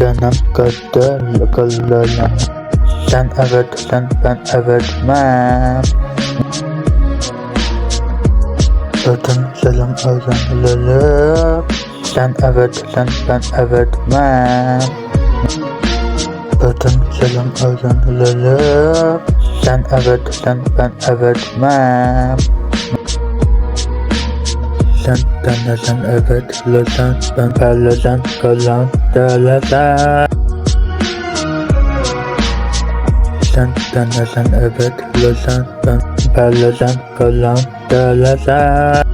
Benim kadar akıllılar Sen evet sen ben evet mem Ötün selam özenliler Sen evet sen ben evet mem Ötün selam özenliler Sen evet sen ben evet mem sen denesen evet lesen ben pellesen kalan delesen Sen denesen evet lesen ben pellesen kalan delesen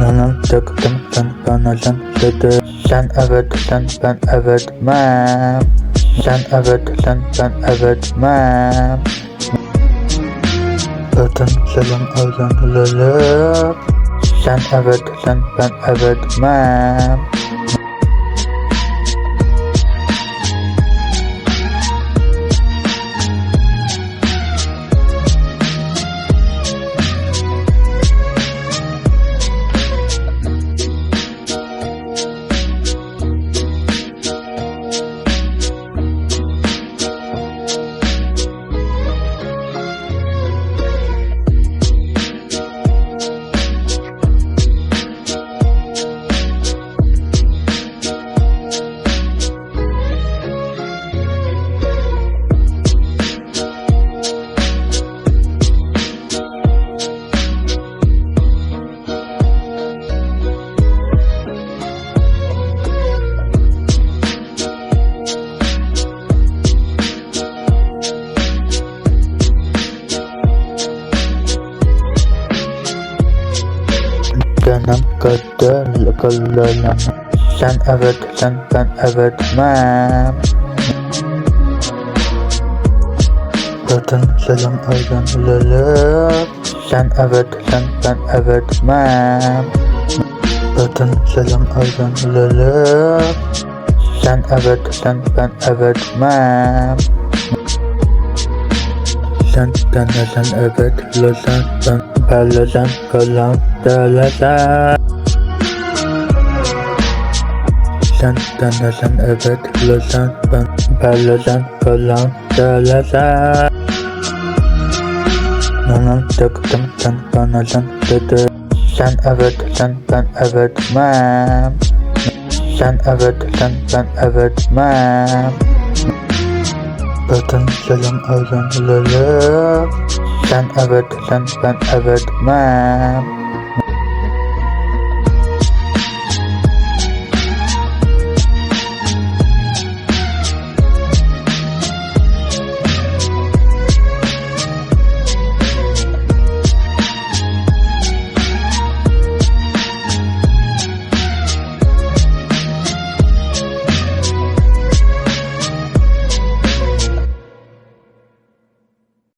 Nanam tıktım sen kanasan dedi. Sen evet sen ben evet mem. Sen evet sen ben evet mem Ötün selam özenliler Sen evet sen ben evet kadar akıllılar Sen evet sen ben evet mem. Ötün selam özenliler Sen evet sen ben evet mem. Ötün selam özenliler Sen evet sen ben evet mem. Sen denesen evet lesen ben pellesen kalan delesen Sen denesen evet lesen ben pellesen kalan delesen Nanam tıktım sen kanasan dedi. Sen evet sen ben evet mem. Sen evet sen ben evet mem Ötün selam özenliler Sen evet sen ben evet mem